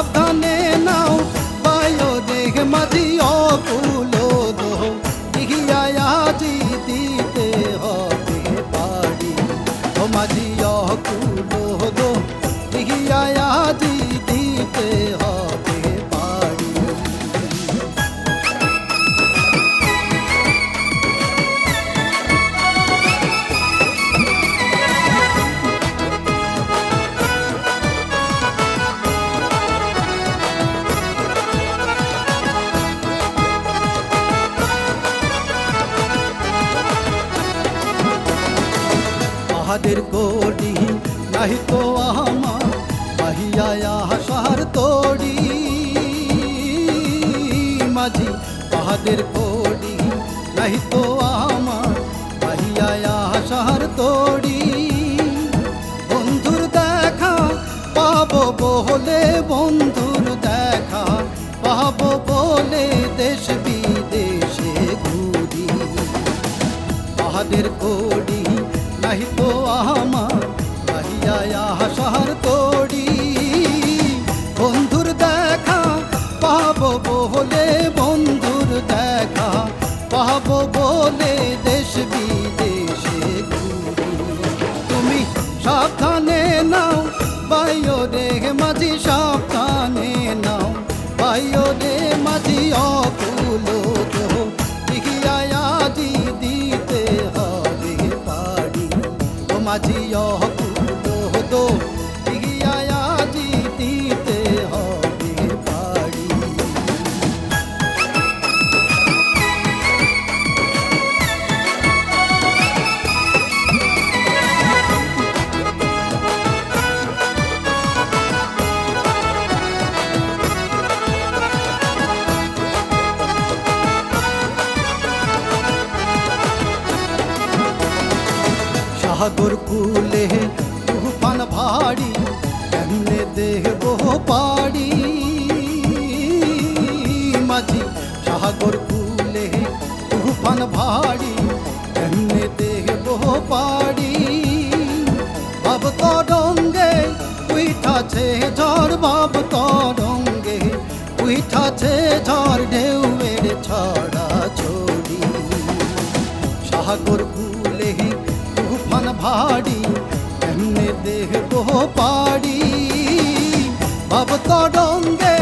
সাবধানে নাও বায়ো দেখ মাঝি অকুলো দো দিতে আহাদের কোডি নাহি তো আমার, বাহিয়া আহার তোড়ি। মাঝি আহাদের কোডি নাহি তো আমার, বাহিয়া আহার তোড়ি। বন্ধুর দেখা পাবো বলে বন্ধুর দেখা পাবো বলে দেশ বিদেশে ঘুরি। তাহাদের কোডি নাহি তো আমার আহিয়া আহার তোড়ি। বন্ধুর দেখা, পাবো বলে বন্ধুর দেখা, পাবো বলে দেশ বিদেশে তুমি সাবধানে নাও, বাইও রে মাঝি সাবধানে নাও, বাইও রে মাঝি অকুলো ও সাগর কুলে তুফান ভারী কেমনে দেহব পাড়ি? মাঝি সাগর কুলে তুফান ভারী কেমনে দেহব পাড়ি? বাব তরঙ্গে উঠাছে ঝড় বাব তরঙ্গে উঠাছে ঝড় ঢেউয়ের দেখব পাড়ি। বাব তরঙ্গে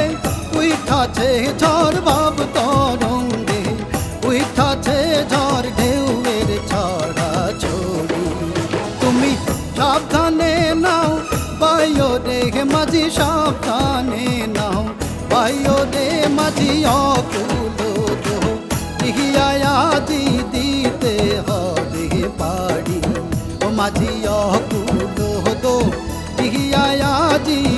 উঠাছে ঝড় বাব তরঙ্গে উঠাছে ঝড়, ঢেউয়ের ছড়া ছড়ি। তুমি সাবধানে নাও বায়ো রে মাঝি সাবধানে নাও বায়ো রে মাঝি অকুলো দো দিতে হবে পারি ও মাঝি অকুলো দো দিহিয়ায়াজি দিতে